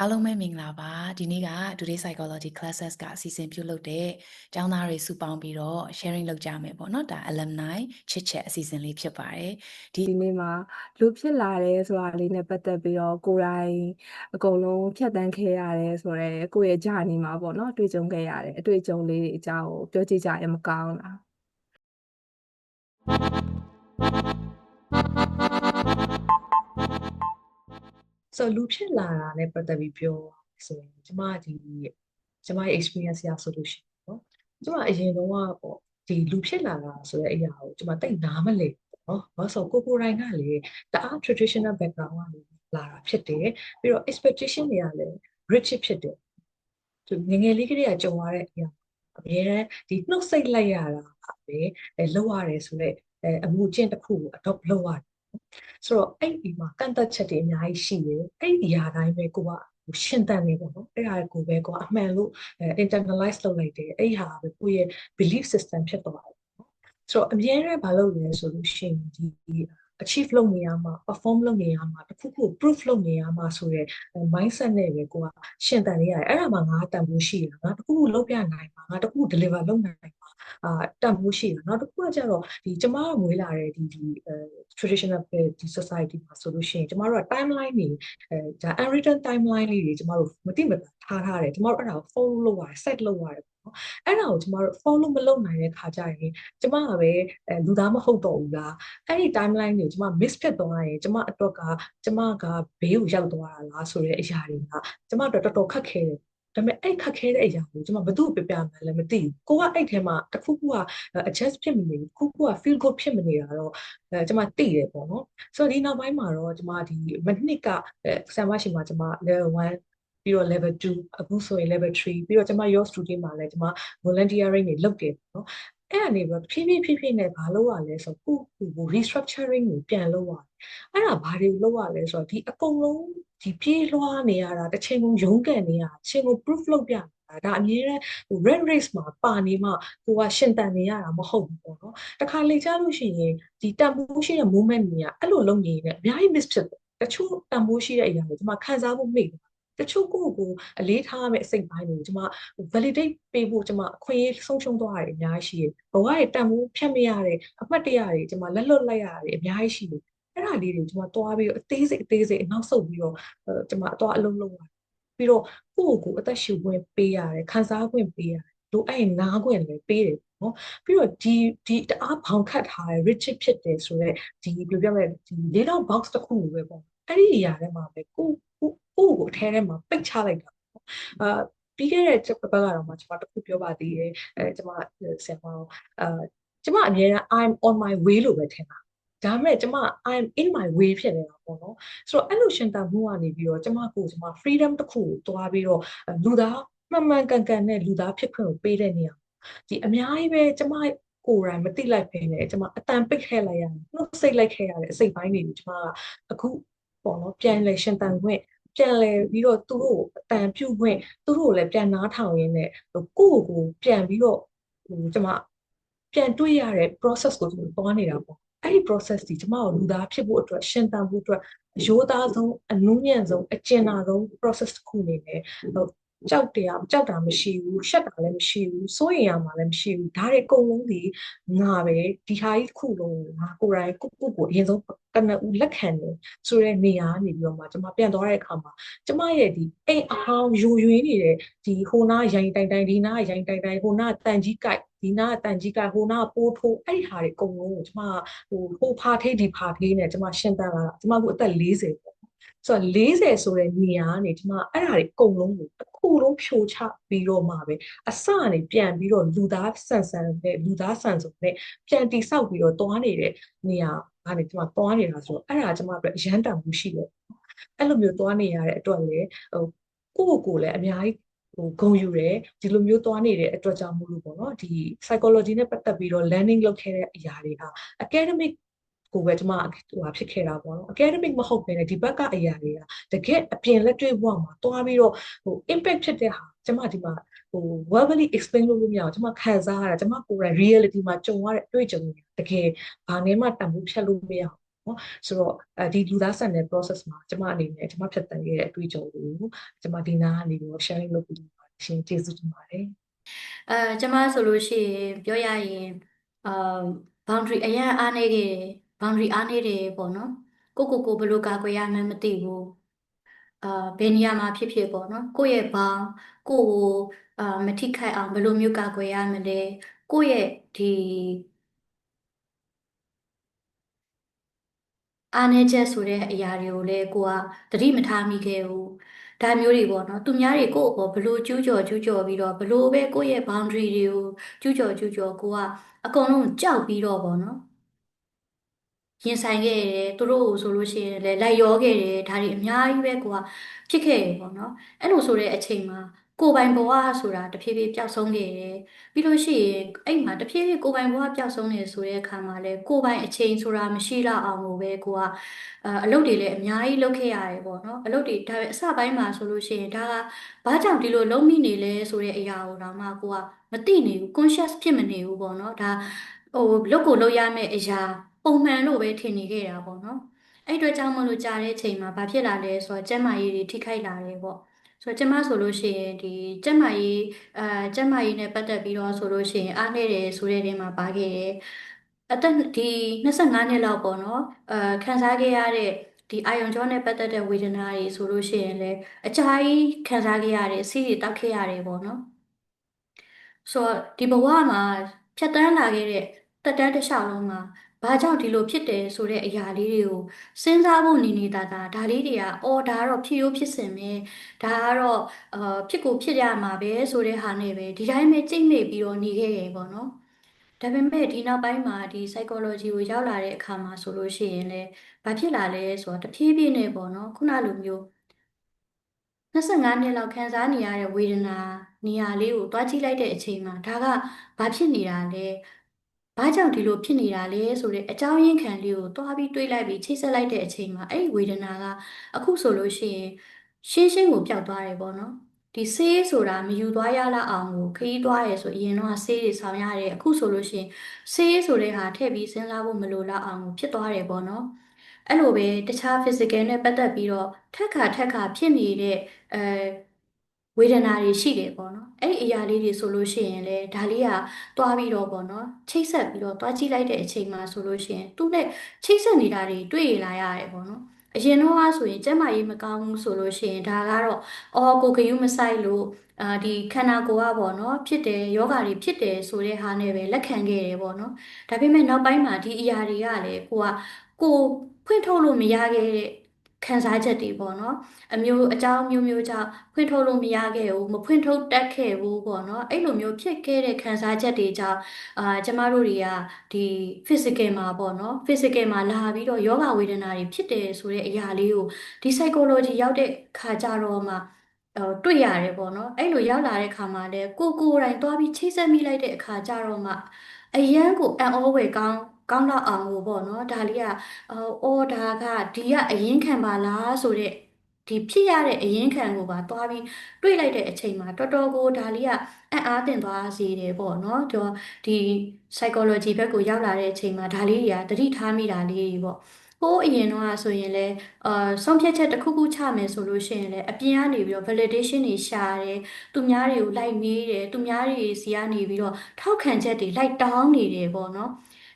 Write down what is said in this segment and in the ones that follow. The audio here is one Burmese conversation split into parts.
အားလုံးပဲမင်္ဂလာပါဒီနေ့က Today Psychology Classes ကအစီအစဉ်ပြုလုပ်တဲ့ကျောင်းသားတွေစုပေါင်းပြီးတော့ sharing လုပ်ကြမယ်ပေါ့နော်ဒါ alumni ချစ်ချက်အစီအစဉ်လေးဖြစ်ပါတယ်ဒီဒီနေ့မှာလူဖြစ်လာတယ်ဆိုတာလေးနဲ့ပတ်သက်ပြီးတော့ကိုယ်တိုင်အကုန်လုံးဖြတ်တန်းခဲ့ရတယ်ဆိုတော့ကိုယ့်ရဲ့ journey မှာပေါ့နော်တွေ့ကြုံခဲ့ရတယ်အတွေ့အကြုံလေးတွေအကြောင်းကိုပြောကြည့်ကြရင်မကောင်းလား ဆိုလူဖြစ်လာတာနဲ့ပတ်သက်ပြီးပြောဆိုရင်ကျမဒီကျမရဲ့ experience ရဆိုလို့ရှိရင်ပေါ့သူကအရင်တော့ပေါ့ဒီလူဖြစ်လာတာဆိုတဲ့အရာကိုကျမတိတ်နားမလဲနော်ဘာဆိုကိုကိုရိုင်းကလေတအား traditional background ကနေလာတာဖြစ်တယ်ပြီးတော့ expectation တွေကလည်း rich ဖြစ်တယ်သူငငယ်လေးကလေးကကြုံရတဲ့အရာအများတန်းဒီနှုတ်ဆက်လိုက်ရတာပဲအဲလောက်ရတယ်ဆိုတော့အဲအမှုကျင့်တစ်ခုကို adopt လုပ်ရတယ် ဆိုတော့အဲ့ဒီမှာကန့်သက်ချက်တွေအများကြီးရှိတယ်အဲ့ဒီအရာတိုင်းပဲကိုကရှင်းတန်နေပေါ့နော်အဲ့ဒါကိုပဲကိုကအမှန်လို့ internalize လုပ်လိုက်တယ်အဲ့ဒီဟာပဲကိုရဲ့ belief system ဖြစ်သွားတယ်နော်ဆိုတော့အများနဲ့မလုပ်လဲဆိုလို့ရှိရင်ဒီ achieve လုပ်နေရမှာ perform လုပ်နေရမှာတစ်ခုခု proof လုပ်နေရမှာဆိုရဲ mindset နဲ့ပဲကိုကရှင်းတန်နေရတယ်အဲ့ဒါမှငါတန်ဖို့ရှိတာငါတစ်ခုခုလုပ်ပြနိုင်မှာငါတစ်ခု deliver လုပ်နိုင်မှာ အာတန်ဖို့ရှိတာနောက်တစ်ခုကကျတော့ဒီကျမကမွေးလာတဲ့ဒီဒီ traditional ဒီ society မှာဆိုလို့ရှိရင်ကျမတို့က timeline တွေအဲဒါ unwritten timeline လေးတွေကျမတို့မတိမတာထားထားတယ်ကျမတို့အဲ့ဒါကို follow လုပ်ရတယ် set လုပ်ရတယ်နော်အဲ့ဒါကိုကျမတို့ follow မလုပ်နိုင်တဲ့ခါကျရင်ကျမကပဲအဲလူသားမဟုတ်တော့ဘူးလားအဲ့ဒီ timeline ကိုကျမ miss ဖြစ်သွားရင်ကျမအတွက်ကကျမကဘေးကိုရောက်သွားတာလားဆိုတဲ့အရာတွေကကျမအတွက်တော်တော်ခက်ခဲတယ် ဒါပေမဲ့အဲ့ခက်ခဲတဲ့အရာကိုကျွန်မဘသူ့ကိုပြပြမှလည်းမသိဘူးကိုကအဲ့ထဲမှာတစ်ခုခုက adjust ဖြစ်မနေဘူးတစ်ခုခုက feel good ဖြစ်မနေတာတော့အဲကျွန်မသိတယ်ပေါ့နော်ဆိုတော့ဒီနောက်ပိုင်းမှာတော့ကျွန်မဒီမနှစ်ကဆမ်မရှိမှာကျွန်မ level 1ပြီးတော့ level 2အခုဆိုရင် level 3ပြီးတော့ကျွန်မ your studio မှာလည်းကျွန်မ volunteering တွေလုပ်တယ်ပေါ့နော်အဲ့အနေပြီးဖြည်းဖြည်းဖြည်းဖြည်းနဲ့ဘာလုပ်ရလဲဆိုတော့ကိုကို restructuring ကိုပြန်လုပ်ရတယ်အဲ့ဒါဘာတွေလုပ်ရလဲဆိုတော့ဒီအကုန်လုံးဒီပြေးလွှားနေရတာတစ်ချိန်လုံးရုန်းကန်နေရတာတစ်ချိန်လုံး proof လုပ်ပြတာဒါအမြဲတမ်းဟို red race မှာပါနေမှကိုကရှင်တန်နေရတာမဟုတ်ဘူးပေါ့နော်တခါလေကြားလို့ရှိရင်ဒီတန်ဖိုးရှိတဲ့ moment တွေကအဲ့လိုလုပ်နေရင်အများကြီး miss ဖြစ်တယ်တချို့တန်ဖိုးရှိတဲ့အရာတွေဒီမှာခံစားဖို့မိတယ် တချို့ကိုကိုအလေးထားရမယ့်အစိတ်ပိုင်းတွေကိုကျွန်မ validate ပေးဖို့ကျွန်မအခွင့်အရေးဆုံးရှုံးသွားရတယ်အများကြီးရှိတယ်ဘဝရဲ့တန်ဖိုးဖြတ်မရတဲ့အမှတ်တရတွေကျွန်မလက်လွတ်လိုက်ရတယ်အများကြီးရှိတယ်အဲ့ဒါလေးတွေကျွန်မတွားပြီးတော့အသေးစိတ်အသေးစိတ်အနောက်ဆုတ်ပြီးတော့ကျွန်မအတွားအလုံးလုံးရတယ်ပြီးတော့ကိုယ့်ကိုယ်အသက်ရှူခွင့်ပေးရတယ်ခံစားခွင့်ပေးရတယ်လိုအဲ့နားခွင့်လည်းပေးတယ်နော်ပြီးတော့ဒီဒီတအားဘောင်ခတ်ထားတဲ့ rich ဖြစ်တယ်ဆိုတော့ဒီဘယ်လိုပြောမလဲဒီလေးတော့ box တစ်ခုလိုပဲပေါ့ အဲ့ဒီအရာထဲမှာပဲကိုကိုကိုကိုအထဲထဲမှာပိတ်ချလိုက်တာအာပြီးခဲ့တဲ့ဘက်ကတော့မှကျွန်မတခုပြောပါသေးတယ်အဲကျွန်မဆင်မအောင်အာကျွန်မအမြဲတမ်း I'm on my way လို့ပဲထင်တာဒါပေမဲ့ကျမ I'm in my way ဖြစ်နေတာပေါ့နော်ဆိုတော့အဲ့လိုရှင်တန်မှုကနေပြီးတော့ကျမကိုကျမ freedom တစ်ခုကိုတွားပြီးတော့လူသားမှန်မှန်ကန်ကန်နဲ့လူသားဖြစ်ခွင့်ကိုပေးတဲ့နေရာဒီအများကြီးပဲကျမကိုယ်တိုင်မသိလိုက်ပဲနဲ့ကျမအတန်ပိတ်ခဲ့လိုက်ရတယ်နှုတ်စိတ်လိုက်ခဲ့ရတဲ့အစိတ်ပိုင်းတွေကိုကျမကအခု ပေါ့နော်ပြန်လဲရှင်တန်ခွင့်ပြန်လဲပြီးတော့သူတို့အတန်ပြုတ်ခွင့်သူတို့လည်းပြန်နားထောင်ရင်းနဲ့ကိုယ့်ကိုပြန်ပြီးတော့ဟိုကျမပြန်တွေးရတဲ့ process ကိုကျွန်တော်သွားနေတာပေါ့အဲ့ဒီ process ဒီကျမတို့လူသားဖြစ်ဖို့အတွက်ရှင်သန်ဖို့အတွက်အရိုးသားဆုံးအနုညံ့ဆုံးအကျဉ်းနာဆုံး process တစ်ခုအနေနဲ့ ကြောက်တရားကြောက်တာမရှိဘူးရှက်တာလည်းမရှိဘူးစိုးရင်ရမှာလည်းမရှိဘူးဒါတွေအကုန်လုံးဒီငါပဲဒီဟာကြီးခုလုံးငါကိုယ်တိုင်ကိုကိုကိုအရင်ဆုံးကနဦးလက်ခံတယ်ဆိုတဲ့နေရာကနေပြီးတော့မှကျွန်မပြန်သွားတဲ့အခါမှာကျွန်မရဲ့ဒီအိမ်အဟောင်းယူရွေးနေတဲ့ဒီဟိုနာရိုင်တိုင်တိုင်ဒီနာရိုင်တိုင်တိုင်ဟိုနာတန်ကြီးကြိုက်ဒီနာတန်ကြီးကဟိုနာပိုးထိုးအဲ့ဒီဟာတွေအကုန်လုံးကိုကျွန်မဟိုဟိုဖာထေးဒီဖာထေးနဲ့ကျွန်မရှင်းတန်းလာတာကျွန်မကအသက်40ပေါ့ ဆိုတော့40ဆိုတဲ့နေရာကနေကျွန်မအဲ့ဒါတွေအကုန်လုံးကိုတစ်ခုလုံးဖြိုချပြီးတော့မှပဲအစကနေပြန်ပြီးတော့လူသားဆန်ဆန်နဲ့လူသားဆန်စုံနဲ့ပြန်တိဆောက်ပြီးတော့တွားနေတဲ့နေရာကနေကျွန်မတွားနေတာဆိုတော့အဲ့ဒါကျွန်မအတွက်ရန်တန်မှုရှိတယ်အဲ့လိုမျိုးတွားနေရတဲ့အတွက်လေဟိုကိုယ့်ကိုယ်လည်းအများကြီးဟိုဂုံယူတယ်ဒီလိုမျိုးသွားနေတဲ့အတွက်ကြောင့်မို့လို့ပေါ့နော်ဒီ psychology နဲ့ပတ်သက်ပြီးတော့ learning လုပ်ခဲ့တဲ့အရာတွေဟာ academic ကိုပဲကျွန်မဟိုဟာဖြစ်ခဲ့တာပေါ့နော် academic မဟုတ်ဘဲနဲ့ဒီဘက်ကအရာတွေကတကယ်အပြင်လက်တွေ့ဘဝမှာတွားပြီးတော့ဟို impact ဖြစ်တဲ့ဟာကျွန်မဒီမှာဟို verbally explain လုပ်လို့မရအောင်ကျွန်မခံစားရတာကျွန်မကိုယ်တိုင် reality မှာကြုံရတဲ့အတွေ့အကြုံတွေတကယ်ဘာနဲ့မှတန်ဖိုးဖြတ်လို့မရအောင်နော်ဆိုတော့အဲဒီလူသားဆန်တဲ့ process မှာကျမအနေနဲ့ကျမဖြတ်သန်းခဲ့တဲ့အတွေ့အကြုံကိုကျမဒီနားကနေပြီးတော့ sharing လုပ်ပြီးပါတယ်ရှင်ကျေးဇူးတင်ပါတယ်အဲကျမဆိုလို့ရှိရင်ပြောရရင်အာ boundary အရင်အားနေခဲ့တယ် boundary အားနေတယ်ပေါ့နော်ကိုကိုကိုဘယ်လိုကာကွယ်ရမှန်းမသိဘူးအာဘယ်နေရာမှာဖြစ်ဖြစ်ပေါ့နော်ကိုယ့်ရဲ့ဘောင်ကိုယ့်ကိုအာမထိခိုက်အောင်ဘယ်လိုမျိုးကာကွယ်ရမလဲကိုယ့်ရဲ့ဒီအားနည်းချက်ဆိုတဲ့အရာတွေကိုလည်းကိုကသတိမထားမိခဲ့ဘူးဒါမျိုးတွေပေါ့နော်သူများတွေကိုယ့်အပေါ်ဘလို့ကျူးကျော်ကျူးကျော်ပြီးတော့ဘလို့ပဲကိုယ့်ရဲ့ boundary တွေကိုကျူးကျော်ကျူးကျော်ကိုကအကုန်လုံးကြောက်ပြီးတော့ပေါ့နော် ရင်ဆိုင်ခဲ့တယ်သူတို့ကိုဆိုလို့ရှိရင်လည်းလိုက်ရောခဲ့တယ်ဒါတွေအများကြီးပဲကိုကဖြစ်ခဲ့တယ်ပေါ့နော်အဲ့လိုဆိုတဲ့အချိန်မှာကိုယ်ပိုင်ဘဝဆိုတာတဖြည်းဖြည်းပျောက်ဆုံးခဲ့တယ်ပြီးလို့ရှိရင်အဲ့မှာတဖြည်းဖြည်းကိုယ်ပိုင်ဘဝပျောက်ဆုံးနေဆိုတဲ့အခါမှာလဲကိုယ်ပိုင်အချိန်ဆိုတာမရှိတော့အောင်လို့ပဲကိုကအလုပ်တွေလည်းအများကြီးလုပ်ခဲ့ရတယ်ပေါ့နော်အလုပ်တွေဒါပဲအစပိုင်းမှာဆိုလို့ရှိရင်ဒါကဘာကြောင့်ဒီလိုလုံးမိနေလဲဆိုတဲ့အရာကိုတော့မှကိုကမသိနေဘူး conscious ဖြစ်မနေဘူးပေါ့နော်ဒါဟိုလုပ်ကိုလုပ်ရမယ့်အရာ ပုံမှန်လို့ပဲထင်နေခဲ့တာပေါ့နော်အဲ့အတွက်ကြောင့်မလို့ကြာတဲ့အချိန်မှာဘာဖြစ်လာလဲဆိုတော့ကျန်းမာရေးတွေထိခိုက်လာတယ်ပေါ့ဆိုတော့ကျမဆိုလို့ရှိရင်ဒီကျန်းမာရေးအာကျန်းမာရေးနဲ့ပတ်သက်ပြီးတော့ဆိုလို့ရှိရင်အားနည်းတယ်ဆိုတဲ့နေရာမှာပါခဲ့တယ်အသက်ဒီ25နှစ်လောက်ပေါ့နော်အာခံစားခဲ့ရတဲ့ဒီအာယုံကြောနဲ့ပတ်သက်တဲ့ဝေဒနာတွေဆိုလို့ရှိရင်လည်းအကြာကြီးခံစားခဲ့ရတယ်ဆေးတွေတောက်ခဲ့ရတယ်ပေါ့နော်ဆိုတော့ဒီဘဝမှာဖြတ်တန်းလာခဲ့တဲ့တက်တန်းတစ်လျှောက်လုံးမှာ ဘာကြောင့်ဒီလိုဖြစ်တယ်ဆိုတဲ့အရာလေးတွေကိုစဉ်းစားဖို့နေနေတာဒါဒါလေးတွေကအော်ဒါကတော့ဖြစ်ရိုးဖြစ်စဉ်ပဲဒါကတော့အာဖြစ်ကိုဖြစ်ရမှာပဲဆိုတဲ့ဟာနဲ့ပဲဒီတိုင်းပဲကြိတ်မိပြီးတော့နေခဲ့ရပေါ့နော်ဒါပေမဲ့ဒီနောက်ပိုင်းမှာဒီ psychology ကိုရောက်လာတဲ့အခါမှာဆိုလို့ရှိရင်လည်းဘာဖြစ်လာလဲဆိုတော့တဖြည်းဖြည်းနဲ့ပေါ့နော်ခုနလိုမျိုး25နှစ်လောက်ခံစားနေရတဲ့ဝေဒနာနေရာလေးကိုတွားကြည့်လိုက်တဲ့အချိန်မှာဒါကဘာဖြစ်နေတာလဲ ဘာကြောင့်ဒီလိုဖြစ်နေတာလဲဆိုတဲ့အကြောင်းရင်းခံလေးကိုတွားပြီးတွေးလိုက်ပြီးချိတ်ဆက်လိုက်တဲ့အချိန်မှာအဲ့ဒီဝေဒနာကအခုဆိုလို့ရှိရင်ရှင်းရှင်းကိုပျောက်သွားတယ်ပေါ့နော်ဒီဆေးဆိုတာမယူသွားရလောက်အောင်ကိုခရီးသွားရဲဆိုအရင်တော့ဆေးတွေဆောင်ရတယ်အခုဆိုလို့ရှိရင်ဆေးဆိုတဲ့ဟာထည့်ပြီးစဉ်းစားဖို့မလိုတော့အောင်ကိုဖြစ်သွားတယ်ပေါ့နော်အဲ့လိုပဲတခြား physical နဲ့ပတ်သက်ပြီးတော့ထက်ခါထက်ခါဖြစ်နေတဲ့အဲ ဝေဒနာတွေရှိတယ်ပေါ့နော်အဲ့ဒီအရာလေးတွေဆိုလို့ရှိရင်လေဒါလေးကတွားပြီးတော့ပေါ့နော်ချိတ်ဆက်ပြီးတော့တွားကြည့်လိုက်တဲ့အချိန်မှာဆိုလို့ရှိရင်သူ့နဲ့ချိတ်ဆက်နေတာတွေတွေ့ရလာရတယ်ပေါ့နော်အရင်တော့ကဆိုရင်ကျန်းမာရေးမကောင်းဘူးဆိုလို့ရှိရင်ဒါကတော့အော်ကိုကယူးမဆိုင်လို့အာဒီခန္ဓာကိုယ်ကပေါ့နော်ဖြစ်တယ်ယောဂါတွေဖြစ်တယ်ဆိုတဲ့ဟာနဲ့ပဲလက်ခံခဲ့တယ်ပေါ့နော်ဒါပေမဲ့နောက်ပိုင်းမှာဒီအရာတွေကလည်းကိုကကိုဖွင့်ထုတ်လို့မရခဲ့တဲ့ ခံစားချက်တွေပေါ့နော်အမျိုးအကြောင်းမျိုးမျိုးကြောင့်ဖွင့်ထုတ်လို့မရခဲ့ဘူးမဖွင့်ထုတ်တတ်ခဲ့ဘူးပေါ့နော်အဲ့လိုမျိုးဖြစ်ခဲ့တဲ့ခံစားချက်တွေကြောင့်အာကျမတို့တွေကဒီ physical မှာပေါ့နော် physical မှာလာပြီးတော့ယောဂဝေဒနာတွေဖြစ်တယ်ဆိုတဲ့အရာလေးကိုဒီ psychology ရောက်တဲ့ခါကြတော့မှဟိုတွေ့ရတယ်ပေါ့နော်အဲ့လိုရောက်လာတဲ့ခါမှာလဲကိုကိုယ်တိုင်သွားပြီးချိတ်ဆက်မိလိုက်တဲ့အခါကြတော့မှအရန်ကိုအံ့ဩဝယ်ကောင်း ကောင်းတော့အောင်ကိုပေါ့နော်ဒါလေးကအော်ဒါကဒီကအရင်ခံပါလားဆိုတဲ့ဒီဖြစ်ရတဲ့အရင်ခံကိုပါသွားပြီးတွေးလိုက်တဲ့အချိန်မှာတော်တော်ကိုဒါလေးကအံ့အားသင့်သွားစေတယ်ပေါ့နော်တော့ဒီ psychology ဘက်ကိုရောက်လာတဲ့အချိန်မှာဒါလေးတွေကသတိထားမိတာလေးတွေပေါ့ဟိုးအရင်တော့ဆိုရင်လည်းအာဆုံးဖြတ်ချက်တစ်ခုခုချမယ်ဆိုလို့ရှိရင်လည်းအပြင်ကနေပြီးတော့ validation တွေရှာတယ်သူများတွေကိုလိုက်မေးတယ်သူများတွေစီကနေပြီးတော့ထောက်ခံချက်တွေလိုက်တောင်းနေတယ်ပေါ့နော်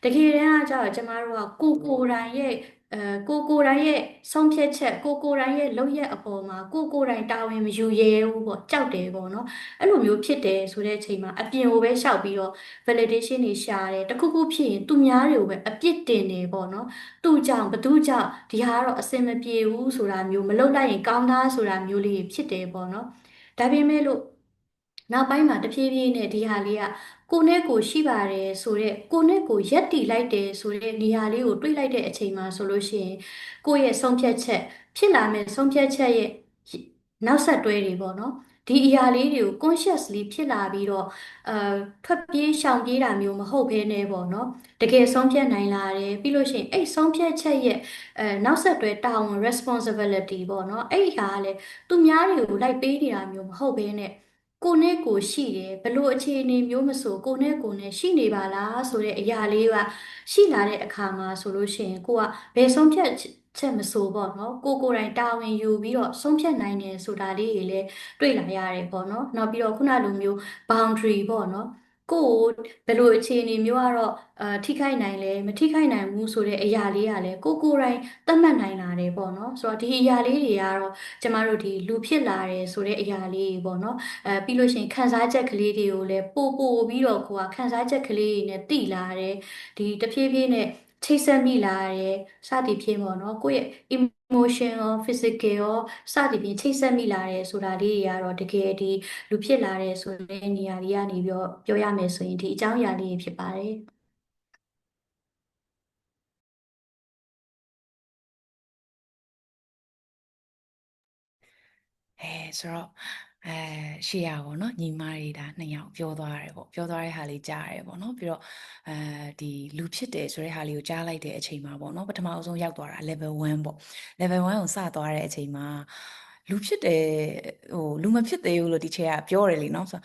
တကယ်တမ်းကကျတော့ကျမတို့ကကိုကိုယ်တိုင်ရဲ့အဲကိုကိုယ်တိုင်ရဲ့ဆုံးဖြတ်ချက်ကိုကိုယ်တိုင်ရဲ့လုပ်ရက်အပေါ်မှာကိုကိုယ်တိုင်တာဝန်မယူရဲဘူးပေါ့ကြောက်တယ်ပေါ့နော်အဲ့လိုမျိုးဖြစ်တယ်ဆိုတဲ့အချိန်မှာအပြင်ကိုပဲရှောက်ပြီးတော့ validation တွေရှာတယ်တခုခုဖြစ်ရင်သူများတွေကိုပဲအပြစ်တင်နေပေါ့နော်သူ့ကြောင့်ဘသူ့ကြောင့်ဒီဟာကတော့အစင်မပြေဘူးဆိုတာမျိုးမလုပ်လိုက်ရင်ကောင်းသားဆိုတာမျိုးလေးဖြစ်တယ်ပေါ့နော်ဒါပေမဲ့လို့ နောက်ပိုင်းမှာတဖြည်းဖြည်းနဲ့ဒီဟာလေးကကိုနဲ့ကိုရှိပါတယ်ဆိုတော့ကိုနဲ့ကိုရက်တီလိုက်တယ်ဆိုတဲ့နေရာလေးကိုတွေးလိုက်တဲ့အချိန်မှာဆိုလို့ရှိရင်ကိုယ့်ရဲ့ဆုံးဖြတ်ချက်ဖြစ်လာမယ့်ဆုံးဖြတ်ချက်ရဲ့နောက်ဆက်တွဲတွေပေါ့နော်ဒီအရာလေးတွေကို consciously ဖြစ်လာပြီးတော့အာထွက်ပြေးရှောင်ပြေးတာမျိုးမဟုတ်ဘဲနဲ့ပေါ့နော်တကယ်ဆုံးဖြတ်နိုင်လာတယ်ပြီးလို့ရှိရင်အဲ့ဆုံးဖြတ်ချက်ရဲ့အဲနောက်ဆက်တွဲတာဝန် responsibility ပေါ့နော်အဲ့ဒီဟာကလည်းသူများတွေကိုလိုက်ပေးနေတာမျိုးမဟုတ်ဘဲနဲ့ ကိုနဲ့ကိုရှိတယ်ဘလို့အခြေအနေမျိုးမဆိုကိုနဲ့ကိုနဲ့ရှိနေပါလားဆိုတဲ့အရာလေးကရှိလာတဲ့အခါမှာဆိုလို့ရှိရင်ကိုကဘယ်ဆုံးဖြတ်ချက်မဆိုပေါ့နော်ကိုကိုယ်တိုင်တာဝန်ယူပြီးတော့ဆုံးဖြတ်နိုင်တယ်ဆိုတာလေးတွေလည်းတွေ့လာရတယ်ပေါ့နော်နောက်ပြီးတော့ခုနလိုမျိုး boundary ပေါ့နော် ကိုယ်ဘယ်လိုအခြေအနေမျိုးကတော့အာထိခိုက်နိုင်လဲမထိခိုက်နိုင်ဘူးဆိုတဲ့အရာလေးကလည်းကိုကိုယ်တိုင်သတ်မှတ်နိုင်လာတယ်ပေါ့နော်ဆိုတော့ဒီအရာလေးတွေကတော့ကျမတို့ဒီလူဖြစ်လာတယ်ဆိုတဲ့အရာလေးတွေပေါ့နော်အဲပြီးလို့ရှိရင်ခံစားချက်ကလေးတွေကိုလည်းပို့ပို့ပြီးတော့ကိုကခံစားချက်ကလေးတွေနဲ့တိလာတယ်ဒီတဖြည်းဖြည်းနဲ့ချိတ်ဆက်မိလာတယ်စသည်ဖြင့်ပေါ့နော်ကိုယ့်ရဲ့ emotion ရော physical ရောစသည်ဖြင့်ချိတ်ဆက်မိလာတယ်ဆိုတာလေးတွေကတော့တကယ်ဒီလူဖြစ်လာတယ်ဆိုတဲ့နေရာလေးကနေပြောပြောရမယ်ဆိုရင်ဒီအကြောင်းအရာလေးတွေဖြစ်ပါတယ်အဲဆိုတော့ အဲရှေ့ရပါတော့ညီမတွေဒါနှစ်ယောက်ပြောသွားရတယ်ပေါ့ပြောသွားတဲ့ဟာလေးကြားရတယ်ပေါ့နော်ပြီးတော့အဲဒီလူဖြစ်တယ်ဆိုတဲ့ဟာလေးကိုကြားလိုက်တဲ့အချိန်မှာပေါ့နော်ပထမအဆုံးရောက်သွားတာ level 1ပေါ့ level 1ကိုစသွားတဲ့အချိန်မှာလူဖြစ်တယ်ဟိုလူမဖြစ်သေးဘူးလို့ဒီချက်ကပြောတယ်လीနော်ဆိုတော့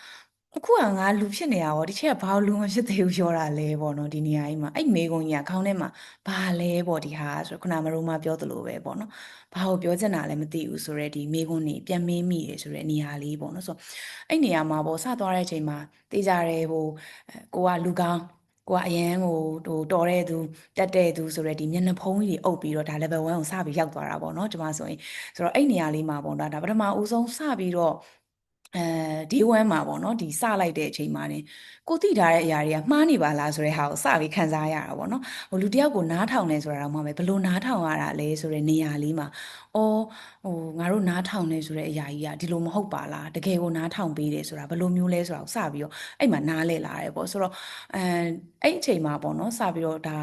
အခုကငါလူဖြစ်နေတာပေါ့ဒီချက်ကဘာလို့လူမဖြစ်သေးဘူးပြောတာလဲပေါ့နော်ဒီနေရာကြီးမှာအဲ့မေကုံကြီးကခေါင်းထဲမှာဘာလဲပေါ့ဒီဟာဆိုတော့ခုနမရိုးမပြောသလိုပဲပေါ့နော်ဘာကိုပြောချင်တာလဲမသိဘူးဆိုတော့ဒီမေကုံနေပြန်မေးမိတယ်ဆိုတဲ့နေရာလေးပေါ့နော်ဆိုတော့အဲ့နေရာမှာပေါ့စသွားတဲ့အချိန်မှာတေးကြတယ်ဟိုကိုကလူကောင်းကိုကအရန်ဟိုဟိုတော်တဲ့သူတက်တဲ့သူဆိုရက်ဒီမျက်နှာဖုံးကြီးတွေအုပ်ပြီးတော့ဒါ level 1ကိုစပြီးရောက်သွားတာပေါ့နော်ကျွန်မဆိုရင်ဆိုတော့အဲ့နေရာလေးမှာပေါ့ဒါဒါပထမဦးဆုံးစပြီးတော့ အဲ day 1မှာပေါ့နော်ဒီစလိုက်တဲ့အချိန်မှာနေကိုသိထားတဲ့အရာတွေကမှားနေပါလားဆိုတဲ့ဟာကိုစပြီးခံစားရတာပေါ့နော်ဟိုလူတယောက်ကိုနားထောင်နေဆိုတာတော့မှပဲဘယ်လိုနားထောင်ရတာလဲဆိုတဲ့နေရာလေးမှာအော်ဟိုငါတို့နားထောင်နေဆိုတဲ့အရာကြီးကဒီလိုမဟုတ်ပါလားတကယ်ကိုနားထောင်ပေးတယ်ဆိုတာဘယ်လိုမျိုးလဲဆိုတာကိုစပြီးတော့အဲ့မှာနားလဲလာတယ်ပေါ့ဆိုတော့အဲအဲ့အချိန်မှာပေါ့နော်စပြီးတော့ဒါ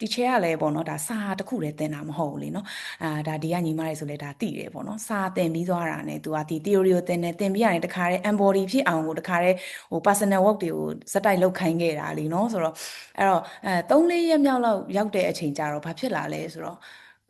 ဒီချဲကလည်းပေါ့နော်ဒါစာတစ်ခုတည်းသင်တာမဟုတ်ဘူးလေနော်အာဒါဒီကညီမတွေဆိုလဲဒါသိတယ်ပေါ့နော်စာသင်ပြီးသွားတာနဲ့သူကဒီ theory ကိုသင်တယ်သင်ပြီးရတယ်တခါတည်း embody ဖြစ်အောင်ကိုတခါတည်းဟို personal work တွေကိုစက်တိုက်လုပ်ခိုင်းခဲ့တာလीနော်ဆိုတော့အဲ့တော့အဲ3-4ရက်မြောက်လောက်ရောက်တဲ့အချိန်ကျတော့ဘာဖြစ်လာလဲဆိုတော့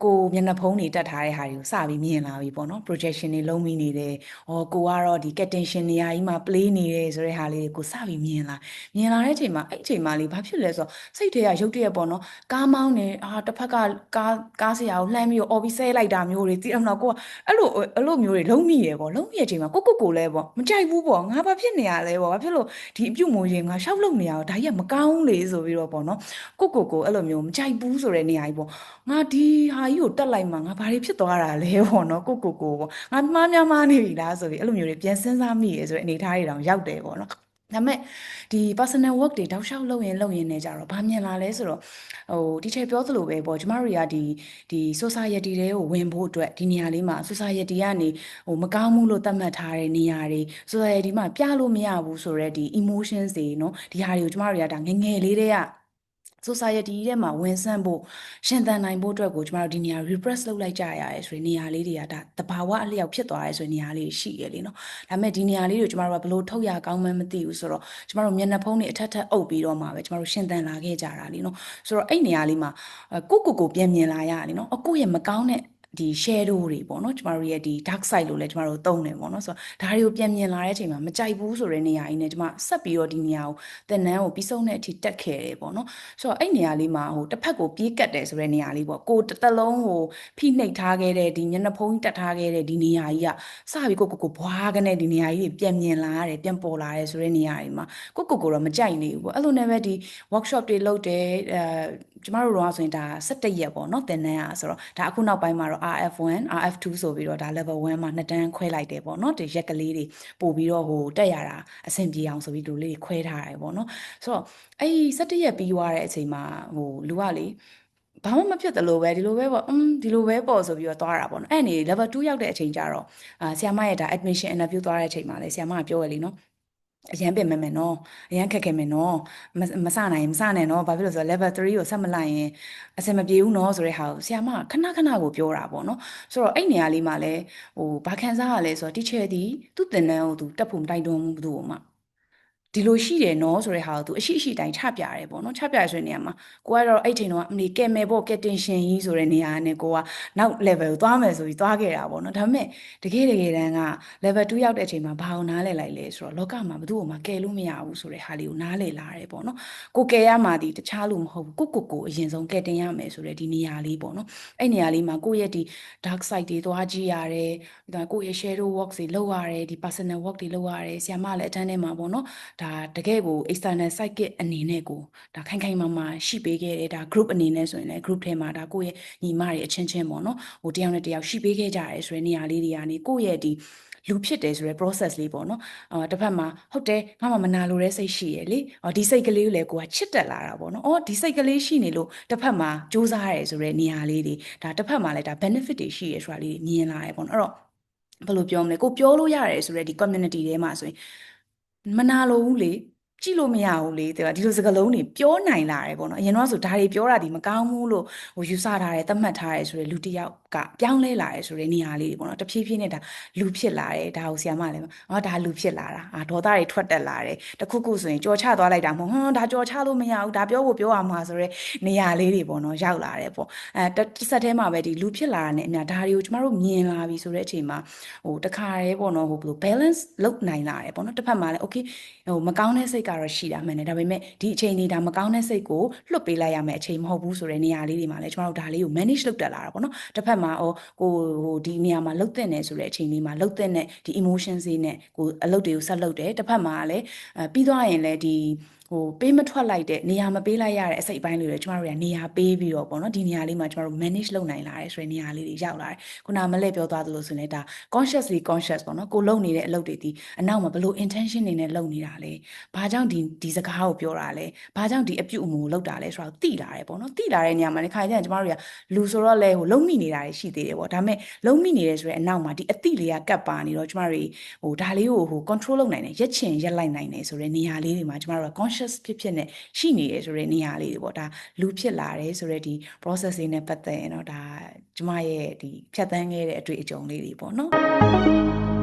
ကိုမျက်နှာဖုံးတွေတက်ထားတဲ့ဟာတွေကိုစပြီးမြင်လာပြီပေါ့နော် projection တွေလုံးပြီးနေတယ်။ဟောကိုကတော့ဒီ captation နေရာကြီးမှာ play နေတယ်ဆိုတဲ့ဟာလေးတွေကိုစပြီးမြင်လာမြင်လာတဲ့အချိန်မှာအဲ့အချိန်မှာလေးဘာဖြစ်လဲဆိုတော့စိတ်ထဲကရုပ်တရက်ပေါ့နော်ကားမောင်းနေအာတစ်ဖက်ကကားကားဆရာကိုလှမ်းပြီးတော့အော်ပြီးဆဲလိုက်တာမျိုးတွေသိအောင်တော့ကိုကအဲ့လိုအဲ့လိုမျိုးတွေလုံးမိရပေါ့လုံးမိတဲ့အချိန်မှာကိုကိုကိုလည်းပေါ့မကြိုက်ဘူးပေါ့ငါဘာဖြစ်နေရလဲပေါ့ဘာဖြစ်လို့ဒီအပြုတ်မွေးရင်ငါရှောက်လုပ်နေရတော့ဒါကြီးကမကောင်းလေဆိုပြီးတော့ပေါ့နော်ကိုကိုကိုအဲ့လိုမျိုးမကြိုက်ဘူးဆိုတဲ့နေရာကြီးပေါ့ငါဒီဟာကြီးကိုတက်လိုက်မှငါဘာတွေဖြစ်သွားတာလဲပေါ့နော်ကိုကိုကိုပေါ့ငါမှားများမှားနေပြီလားဆိုပြီးအဲ့လိုမျိုးတွေပြန်စဉ်းစားမိရဆိုတဲ့အနေအထားတွေတောင်ရောက်တယ်ပေါ့နော်ဒါမဲ့ဒီ personal work တွေတောက်လျှောက်လုပ်ရင်လုပ်ရင်ねကြတော့ဘာမြင်လာလဲဆိုတော့ဟိုဒီချေပြောသလိုပဲပေါ့ကျမတို့တွေကဒီဒီ society တွေကိုဝင်ဖို့အတွက်ဒီနေရာလေးမှာ society ကနေဟိုမကောင်းမှုလို့သတ်မှတ်ထားတဲ့နေရာတွေ society မှာပြလို့မရဘူးဆိုတော့ဒီ emotions တွေเนาะဒီဟာတွေကိုကျမတို့တွေကဒါငငယ်လေးတွေက society ထဲမှာဝင်ဆန့်ဖို့ရှင်သန်နိုင်ဖို့အတွက်ကိုကျမတို့ဒီနေရာ repress လုပ်လိုက်ကြရတယ်ဆိုတဲ့နေရာလေးတွေကဒါတဘာဝအလျောက်ဖြစ်သွားရဲဆိုတဲ့နေရာလေးရှိရလေနော်ဒါပေမဲ့ဒီနေရာလေးကိုကျမတို့ကဘလို့ထုတ်ရကောင်းမှန်းမသိဘူးဆိုတော့ကျမတို့မျက်နှာဖုံးတွေအထက်ထက်အုပ်ပြီးတော့မှပဲကျမတို့ရှင်သန်လာခဲ့ကြတာလေနော်ဆိုတော့အဲ့နေရာလေးမှာကိုကိုကိုပြန်မြင်လာရလေနော်အကိုရဲ့မကောင်းတဲ့ ဒီ shadow တွေပေါ့နော်ကျမတို့ရဲ့ဒီ dark side လို့လည်းကျမတို့သုံးတယ်ပေါ့နော်ဆိုတော့ဒါတွေကိုပြန်မြင်လာတဲ့အချိန်မှာမကြိုက်ဘူးဆိုတဲ့နေရာကြီးနဲ့ကျမဆက်ပြီးတော့ဒီနေရာကိုသင်တန်းကိုပြီးဆုံးတဲ့အထိတက်ခဲ့တယ်ပေါ့နော်ဆိုတော့အဲ့နေရာလေးမှာဟိုတစ်ဖက်ကိုပြေးကတ်တယ်ဆိုတဲ့နေရာလေးပေါ့ကိုတစ်သက်လုံးဟိုဖိနှိပ်ထားခဲ့တဲ့ဒီမျက်နှာဖုံးတက်ထားခဲ့တဲ့ဒီနေရာကြီးကစပြီးကိုကိုကိုဘွားကနေဒီနေရာကြီးပြန်မြင်လာရတယ်ပြန်ပေါ်လာတယ်ဆိုတဲ့နေရာတွေမှာကိုကိုကိုတော့မကြိုက်နေဘူးပေါ့အဲ့လိုနဲ့ပဲဒီ workshop တွေလုပ်တယ်အဲကျမတို့တော့ဆိုရင်ဒါ17ရက်ပေါ့နော်သင်တန်းอ่ะဆိုတော့ဒါအခုနောက်ပိုင်းမှာတော့ RF1 RF2 ဆိုပြီးတော့ဒါ level 1မှာနှစ်တန်းခွဲလိုက်တယ်ပေါ့နော်ဒီရက်ကလေးတွေပို့ပြီးတော့ဟိုတက်ရတာအဆင်ပြေအောင်ဆိုပြီးဒီလိုလေးတွေခွဲထားတယ်ပေါ့နော်ဆိုတော့အဲ့ဒီ17ရက်ပြီးသွားတဲ့အချိန်မှာဟိုလူကလေဘာမှမဖြစ်တယ်လို့ပဲဒီလိုပဲပေါ့อืมဒီလိုပဲပေါ့ဆိုပြီးတော့သွားတာပေါ့နော်အဲ့နေ level 2ရောက်တဲ့အချိန်ကျတော့အာဆီယမရဲ့ဒါ admission interview သွားတဲ့အချိန်မှာလေဆီယမကပြောရလေနော် အရန်ပြင်မယ်မယ်နော်အရန်ခက်ခဲမယ်နော်မမစနိုင်မစနဲ့နော်ဘာဖြစ်လို့ဆိုတော့ level 3ကိုဆက်မလိုက်ရင်အဆင်မပြေဘူးနော်ဆိုတဲ့ဟာကိုဆရာမခဏခဏကိုပြောတာပေါ့နော်ဆိုတော့အဲ့နေရာလေးမှာလဲဟိုဘာခံစားရလဲဆိုတော့ teacher ဒီသူ့သင်တန်းကိုသူတက်ဖို့မတိုက်တွန်းဘူးဘသူ့ကိုမှ ဒီဒီလိုရှိတယ်နော်ဆိုတဲ့ဟာကိုသူအရှိအရှိတိုင်းချပြရတယ်ပေါ့နော်ချပြရဆိုတဲ့နေရာမှာကိုကတော့အဲ့ချိန်တော့အမလီကဲမယ်ပေါ့ကဲတင်ရှင်ကြီးဆိုတဲ့နေရာနဲ့ကိုကနောက် level ကိုသွားမယ်ဆိုပြီးသွားခဲ့တာပေါ့နော်ဒါပေမဲ့တကယ်တကယ်တမ်းက level 2ရောက်တဲ့အချိန်မှာဘာအောင်နားလဲလိုက်လဲဆိုတော့လောကမှာဘယ်သူ့ကိုမှကယ်လို့မရဘူးဆိုတဲ့ဟာလေးကိုနားလဲလာတယ်ပေါ့နော်ကိုကယ်ရမှာဒီတခြားလို့မဟုတ်ဘူးကိုကိုကိုအရင်ဆုံးကယ်တင်ရမယ်ဆိုတဲ့ဒီနေရာလေးပေါ့နော်အဲ့နေရာလေးမှာကိုယ့်ရဲ့ဒီ dark side တွေသွားကြည့်ရတယ်ဒါကိုယ့်ရဲ့ shadow work တွေလုပ်ရတယ်ဒီ personal work တွေလုပ်ရတယ်ဆရာမလည်းအတန်းထဲမှာပေါ့နော်ဒါတကယ်ကို external psychic အနေနဲ့ကိုဒါခိုင်ခိုင်မာမာရှိပေးခဲ့တယ်ဒါ group အနေနဲ့ဆိုရင်လည်း group ထဲမှာဒါကိုယ့်ရဲ့ညီမတွေအချင်းချင်းပေါ့နော်ဟိုတယောက်နဲ့တယောက်ရှိပေးခဲ့ကြရဲဆိုတဲ့နေရာလေးတွေကနေကိုယ့်ရဲ့ဒီလူဖြစ်တယ်ဆိုတဲ့ process လေးပေါ့နော်အာတစ်ဖက်မှာဟုတ်တယ်ငါမှမနာလိုတဲ့စိတ်ရှိရလေအော်ဒီစိတ်ကလေးကိုလည်းကိုကချစ်တက်လာတာပေါ့နော်အော်ဒီစိတ်ကလေးရှိနေလို့တစ်ဖက်မှာစူးစမ်းရဲဆိုတဲ့နေရာလေးတွေဒါတစ်ဖက်မှာလည်းဒါ benefit တွေရှိရဲဆိုတာလေးတွေမြင်လာရဲပေါ့နော်အဲ့တော့ဘယ်လိုပြောမလဲကိုပြောလို့ရတယ်ဆိုတဲ့ဒီ community ထဲမှာဆိုရင် မနာလိုဘူးလေ ကြည့်လို့မရဘူးလေတဲ့ဒီလိုစကားလုံးတွေပြောနိုင်လာတယ်ပေါ့နော်အရင်တော့ဆိုဒါတွေပြောတာဒီမကောင်းဘူးလို့ဟိုယူဆထားတယ်သတ်မှတ်ထားတယ်ဆိုတဲ့လူတစ်ယောက်ကပြောင်းလဲလာတယ်ဆိုတဲ့နေရာလေးတွေပေါ့နော်တဖြည်းဖြည်းနဲ့ဒါလူဖြစ်လာတယ်ဒါကိုဆရာမလည်းအော်ဒါလူဖြစ်လာတာအာဒေါသတွေထွက်တက်လာတယ်တခုခုဆိုရင်ကြော်ချသွားလိုက်တာမဟုတ်ဟွန်းဒါကြော်ချလို့မရဘူးဒါပြောဖို့ပြောရမှာဆိုတဲ့နေရာလေးတွေပေါ့နော်ရောက်လာတယ်ပေါ့အဲတစ်ဆက်တည်းမှာပဲဒီလူဖြစ်လာတာနဲ့အများဒါတွေကိုကျမတို့မြင်လာပြီဆိုတဲ့အချိန်မှာဟိုတခါတည်းပေါ့နော်ဟိုဘယ်လို balance လုပ်နိုင်လာတယ်ပေါ့နော်တစ်ဖက်မှာလည်း okay ဟိုမကောင်းတဲ့စိတ်ကတော့ရှိတာမှန်တယ်ဒါပေမဲ့ဒီအချိန်လေးဒါမကောင်းတဲ့စိတ်ကိုလွတ်ပေးလိုက်ရမယ်အချိန်မဟုတ်ဘူးဆိုတဲ့နေရာလေးတွေမှာလည်းကျမတို့ဒါလေးကို manage လုပ်တက်လာတာပေါ့နော်တစ်ဖက်မှာဟိုကိုဟိုဒီနေရာမှာလှုပ်တဲ့နေဆိုတဲ့အချိန်လေးမှာလှုပ်တဲ့နေဒီ emotions တွေနဲ့ကိုအလုပ်တွေကိုဆက်လုပ်တယ်တစ်ဖက်မှာလည်းအဲပြီးသွားရင်လည်းဒီ ဟိုပေးမထွက်လိုက်တဲ့နေရာမပေးလိုက်ရတဲ့အစိတ်အပိုင်းလေးတွေကျမတို့ကနေရာပေးပြီးတော့ပေါ့နော်ဒီနေရာလေးမှာကျမတို့ manage လုပ်နိုင်လာတယ်ဆိုတဲ့နေရာလေးတွေရောက်လာတယ်ခုနမလဲပြောသွားသလိုဆိုရင်လည်းဒါ consciously conscious ပေါ့နော်ကိုလုပ်နေတဲ့အလုပ်တွေဒီအနောက်မှာဘယ်လို intention တွေနဲ့လုပ်နေတာလဲဘာကြောင့်ဒီဒီစကားကိုပြောတာလဲဘာကြောင့်ဒီအပြုအမူကိုလုပ်တာလဲဆိုတော့သိလာတယ်ပေါ့နော်သိလာတဲ့နေရာမှာလည်းခါကျရင်ကျမတို့ကလူဆိုတော့လဲဟိုလုံးမိနေတာတွေရှိသေးတယ်ပေါ့ဒါပေမဲ့လုံးမိနေတယ်ဆိုတဲ့အနောက်မှာဒီအသိလေးကကပ်ပါနေတော့ကျမတို့ဟိုဒါလေးကိုဟို control လုပ်နိုင်တယ်ရက်ချင်ရက်လိုက်နိုင်တယ်ဆိုတဲ့နေရာလေးတွေမှာကျမတို့က conscious ဖြစ်ဖြစ်နဲ့ရှိနေတယ်ဆိုတဲ့နေရာလေးတွေပေါ့ဒါလူဖြစ်လာတယ်ဆိုတဲ့ဒီ process လေးနဲ့ပတ်သက်ရင်တော့ဒါကျမရဲ့ဒီဖြတ်သန်းခဲ့တဲ့အတွေ့အကြုံလေးတွေပေါ့နော်